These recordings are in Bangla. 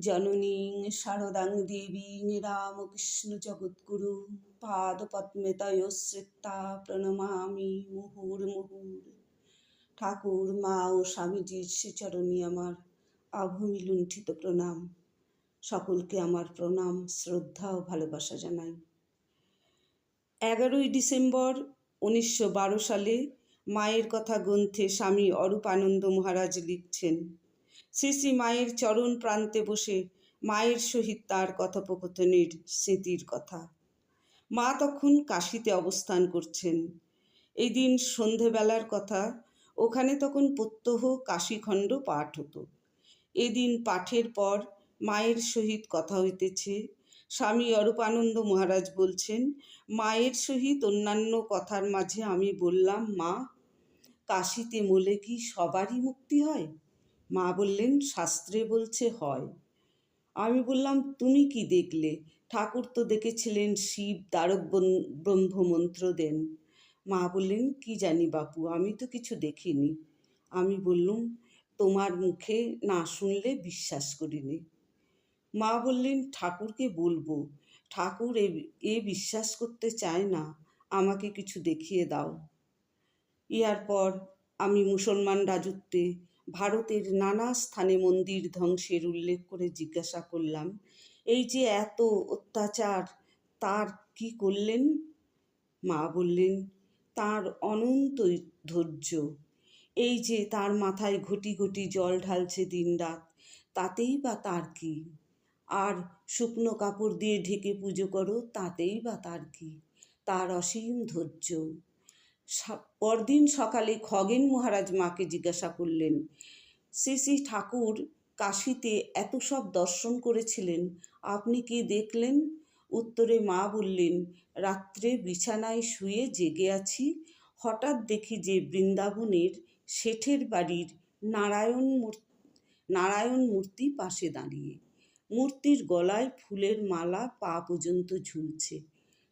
জননীং শারদাং দেবীং রামকৃষ্ণ জগদ্গুরু পাদপদ্মে তয়োশ্রিতা প্রণমামি মুহুর্মুহুর ঠাকুর, মা ও স্বামীজির শ্রীচরণী আমার আভূমি লুণ্ঠিত প্রণাম। সকলকে আমার প্রণাম, শ্রদ্ধা ও ভালোবাসা জানাই। এগারোই ডিসেম্বর উনিশশো বারো সালে মায়ের কথা গ্রন্থে স্বামী অরূপানন্দ মহারাজ লিখছেন শ্রী মায়ের চরণ প্রান্তে বসে মায়ের সহিত তার কথোপকথনের স্মৃতির কথা। মা তখন কাশিতে অবস্থান করছেন। এই দিন সন্ধেবেলার কথা, ওখানে তখন প্রত্যহ কাশীখণ্ড পাঠ হতো। এদিন পাঠের পর মায়ের সহিত কথা হইতেছে। স্বামী অরূপানন্দ মহারাজ বলছেন, মায়ের সহিত অন্যান্য কথার মাঝে আমি বললাম, মা, কাশিতে মলে কি সবারই মুক্তি হয়? মা বললেন, শাস্ত্রে বলছে হয়। আমি বললাম, তুমি কি দেখলে? ঠাকুর তো দেখেছিলেন শিব দ্বারক ব্রহ্মমন্ত্র দেন। মা বললেন, কি জানি বাপু, আমি তো কিছু দেখিনি। আমি বললুম, তোমার মুখে না শুনলে বিশ্বাস করিনি। মা বললেন, ঠাকুরকে বলব, ঠাকুর এ এ বিশ্বাস করতে চায় না, আমাকে কিছু দেখিয়ে দাও। ইহার পর আমি মুসলমান রাজত্বে ভারতের নানা স্থানে মন্দির ধ্বংসের উল্লেখ করে জিজ্ঞাসা করলাম, এই যে এত অত্যাচার, তার কি করলেন? মা বললেন, তার অনন্ত ধৈর্য। এই যে তার মাথায় ঘটি ঘটি জল ঢালছে দিনরাত তাতেই বা তার কি? আর শুকনো কাপড় দিয়ে ঢেকে পুজো করো, তাতেই বা তার কি? তার অসীম ধৈর্য। পরদিন সকালে খগেন মহারাজ মাকে জিজ্ঞাসা করলেন, শ্রী শ্রী ঠাকুর, কাশিতে এত সব দর্শন করেছিলেন, আপনি কি দেখলেন? উত্তরে মা বললেন, রাত্রে বিছানায় শুয়ে জেগে আছি, হঠাৎ দেখি যে বৃন্দাবনের শেঠের বাড়ির নারায়ণ নারায়ণ মূর্তি পাশে দাঁড়িয়ে। মূর্তির গলায় ফুলের মালা পা পর্যন্ত ঝুলছে।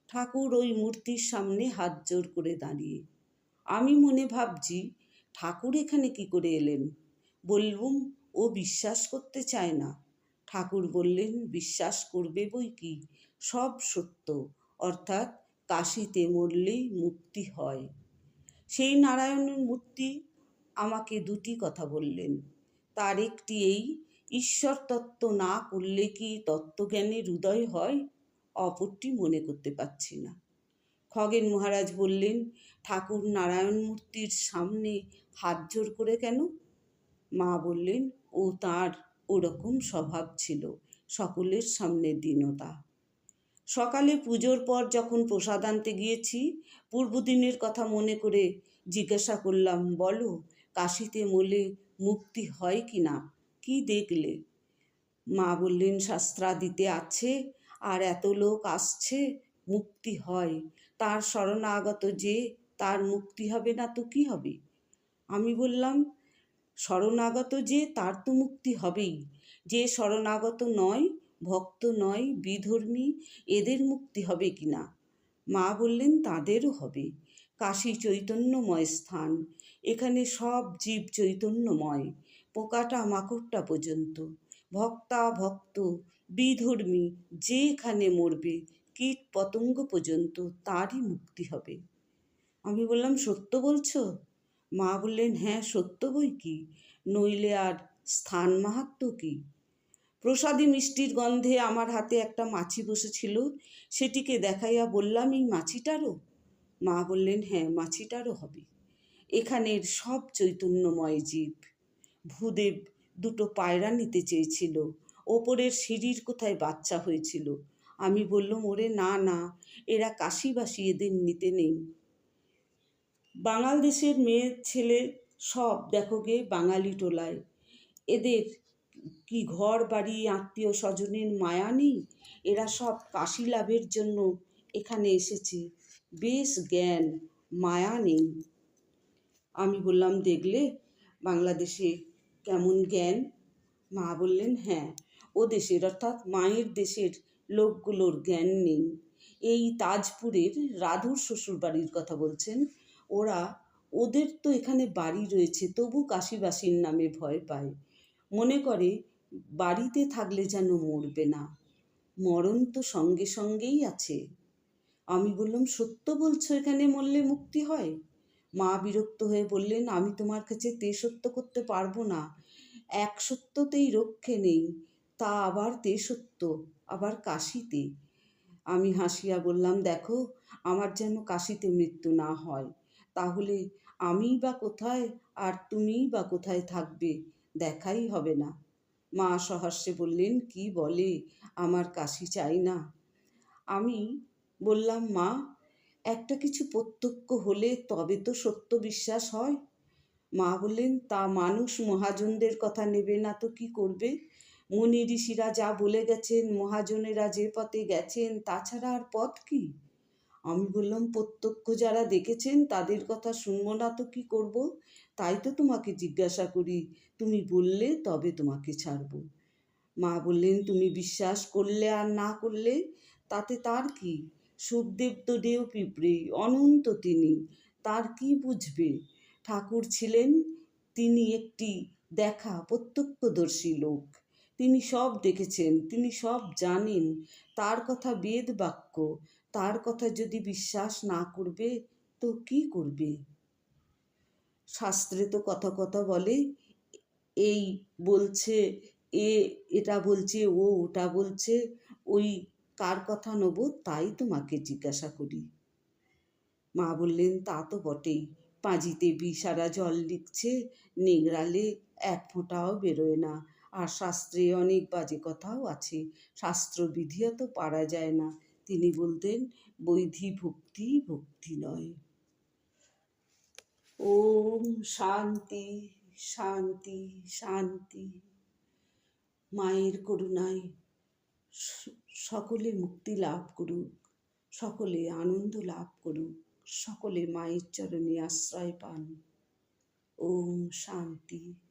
ঠাকুর ওই মূর্তির সামনে হাত জোর করে দাঁড়িয়ে। আমি মনে ভাবছি, ঠাকুর এখানে কি করে এলেন? বললুম, ও বিশ্বাস করতে চায় না। ঠাকুর বললেন, বিশ্বাস করবে বই কি? সব সত্য, অর্থাৎ কাশিতে মরলেই মুক্তি হয়। সেই নারায়ণের মূর্তি আমাকে দুটি কথা বললেন। তার একটি এই ঈশ্বর তত্ত্ব না করলে কি তত্ত্বজ্ঞানের হৃদয় হয়? অপরটি মনে করতে পারছি না। খগেন মহারাজ বললেন, ঠাকুর নারায়ণ মূর্তির সামনে হাত জোর করে কেন? মা বললেন, ও তার ওরকম স্বভাব ছিল, সকলের সামনে দীনতা। সকালে পুজোর পর যখন প্রসাদ আনতে গিয়েছি পূর্বদিনের কথা মনে করে জিজ্ঞাসা করলাম, বলো, কাশিতে মলে মুক্তি হয় কি না? কি দেখলে? মা বললেন, শাস্ত্রাদিতে আছে আর এত লোক আসছে, মুক্তি হয়। তার শরণাগত যে, তার মুক্তি হবে না তো কি হবে? আমি বললাম, শরণাগত যে, তার তো মুক্তি হবেই। যে শরণাগত নয়, ভক্ত নয়, বিধর্মী, এদের মুক্তি হবে কি না? মা বললেন, তাদেরও হবে। কাশী চৈতন্যময় স্থান। এখানে সব জীব চৈতন্যময়। পোকাটা মাকড়টা পর্যন্ত। ভক্তা ভক্ত, বিধর্মী, যেখানে মরবে, কীট পতঙ্গ পর্যন্ত তারই মুক্তি হবে। আমি বললাম, সত্য বলছো? মা বললেন হ্যাঁ সত্য বই কি? নইলে আর স্থান মাহাত্ম কি? প্রসাদী মিষ্টির গন্ধে আমার হাতে একটা মাছি বসেছিল, সেটিকে দেখাইয়া বললাম, এই মাছিটারও? মা বললেন হ্যাঁ মাছিটারও হবে। এখানের সব চৈতন্যময় জীব, ভূদেব দুটো পায়রা নিতে চেয়েছিল। ওপরের সিঁড়ির কোথায় বাচ্চা হয়েছিল? আমি বললাম, ওরে না না, এরা কাশিবাসী এদের নিতে নেই। বাঙাল দেশের মেয়ে ছেলে সব দেখো গে বাঙালি টোলায়। এদের কি ঘর বাড়ি, আত্মীয় স্বজনের মায়া নেই? এরা সব কাশি লাভের জন্য এখানে এসেছে। বেশ জ্ঞান, মায়া নেই। আমি বললাম, দেখলে বাংলাদেশে কেমন জ্ঞান? মা বললেন হ্যাঁ ও দেশের, অর্থাৎ মায়ের দেশের লোকগুলোর জ্ঞান নেই। এই তাজপুরের রাধুর শ্বশুর বাড়ির কথা বলছেন। ওরা, ওদের তো এখানে বাড়ি রয়েছে, তবু কাশিবাসীর নামে ভয় পায়। মনে করে, বাড়িতে থাকলে যেন মরবে না। মরণ তো সঙ্গে সঙ্গেই আছে। আমি বললাম, সত্য বলছো এখানে মরলে মুক্তি হয়? মা বিরক্ত হয়ে বললেন, আমি তোমার কাছে তে সত্য করতে পারব না। এক সত্যতেই রক্ষে নেই, তা আবার তে সত্য আবার কাশিতে। আমি হাসিয়া বললাম, দেখো, আমার যেন কাশিতে মৃত্যু না হয়। তাহলে আমি বা কোথায় আর তুমিই বা কোথায় থাকবে, দেখাই হবে না। মা সহাস্যে বললেন, কি বলে? আমার কাশি চাই না। আমি বললাম, মা একটা কিছু প্রত্যক্ষ হলে তবে তো সত্য বিশ্বাস হয়। মা বললেন, তা মানুষ মহাজনদের কথা নেবে না তো কি করবে? মুনি ঋষিরা যা বলে গেছেন, মহাজনেরা যে পথে গেছেন, তাছাড়া আর পথ কি? আমি বললাম, প্রত্যক্ষ যারা দেখেছেন, তাদের কথা শুনব না তো কি করব? তাই তো তোমাকে জিজ্ঞাসা করি। তুমি বললে তবে তোমাকে ছাড়ব। মা বললেন, তুমি বিশ্বাস করলে আর না করলে, তাতে তার কি? সুখদেব ডেউ পিঁপড়ে অনন্ত তিনি, তার কি বুঝবে? ঠাকুর ছিলেন তিনি একটি দেখা প্রত্যক্ষদর্শী লোক। তিনি সব দেখেছেন, তিনি সব জানেন, তার কথা বেদ বাক্য, তার কথা যদি বিশ্বাস না করবে, তো কি করবে? শাস্ত্রে তো কথা কথা বলে, এই বলছে, এ এটা বলছে, ও ওটা বলছে, ওই কার কথা নেব তাই তোমাকে জিজ্ঞাসা করি। মা বললেন, তা তো বটেই। পাঁজিতে বিষারা জল লিখছে, নেংড়ালে এক ফোঁটাও বেরোয় না। আর শাস্ত্রে অনেক বাজে কথাও আছে শাস্ত্রবিধিও তো পারা যায় না। তিনি বলতেন, বৈধি ভক্তি ভক্তি নয়। ওম শান্তি শান্তি শান্তি। মায়ের করুণায় সকলে মুক্তি লাভ করুক, সকলে আনন্দ লাভ করুক, সকলে মায়ের চরণে আশ্রয় পান। ওম শান্তি।